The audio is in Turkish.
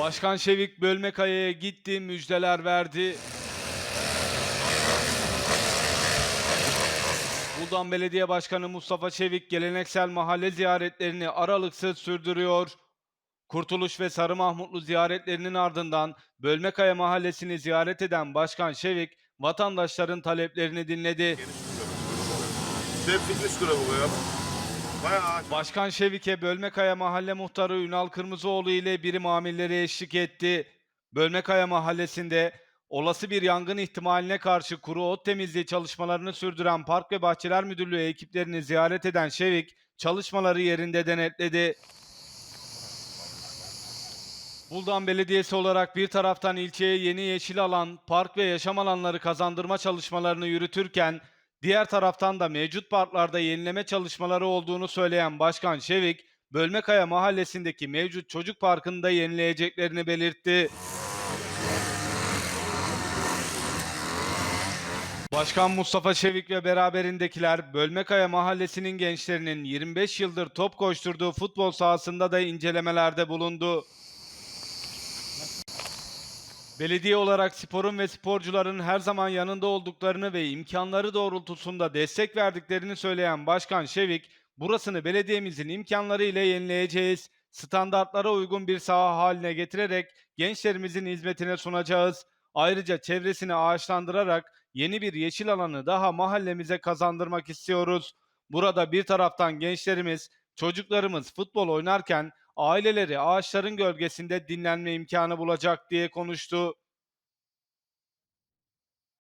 Başkan Şevik Bölmekaya'ya gitti, müjdeler verdi. Buldan Belediye Başkanı Mustafa Çevik geleneksel mahalle ziyaretlerini aralıksız sürdürüyor. Kurtuluş ve Sarı Mahmutlu ziyaretlerinin ardından Bölmekaya Mahallesi'ni ziyaret eden Başkan Şevik vatandaşların taleplerini dinledi. Dev fitness. Bayağı. Başkan Şevik'e Bölmekaya Mahalle Muhtarı Ünal Kırmızıoğlu ile birim amirleri eşlik etti. Bölmekaya Mahallesi'nde olası bir yangın ihtimaline karşı kuru ot temizliği çalışmalarını sürdüren Park ve Bahçeler Müdürlüğü ekiplerini ziyaret eden Şevik çalışmaları yerinde denetledi. Buldan Belediyesi olarak bir taraftan ilçeye yeni yeşil alan, park ve yaşam alanları kazandırma çalışmalarını yürütürken, diğer taraftan da mevcut parklarda yenileme çalışmaları olduğunu söyleyen Başkan Şevik, Bölmekaya Mahallesi'ndeki mevcut çocuk parkını da yenileyeceklerini belirtti. Başkan Mustafa Şevik ve beraberindekiler Bölmekaya Mahallesi'nin gençlerinin 25 yıldır top koşturduğu futbol sahasında da incelemelerde bulundu. Belediye olarak sporun ve sporcuların her zaman yanında olduklarını ve imkanları doğrultusunda destek verdiklerini söyleyen Başkan Şevik, burasını belediyemizin imkanları ile yenileyeceğiz. Standartlara uygun bir saha haline getirerek gençlerimizin hizmetine sunacağız. Ayrıca çevresini ağaçlandırarak yeni bir yeşil alanı daha mahallemize kazandırmak istiyoruz. Burada bir taraftan gençlerimiz, çocuklarımız futbol oynarken aileleri ağaçların gölgesinde dinlenme imkanı bulacak diye konuştu.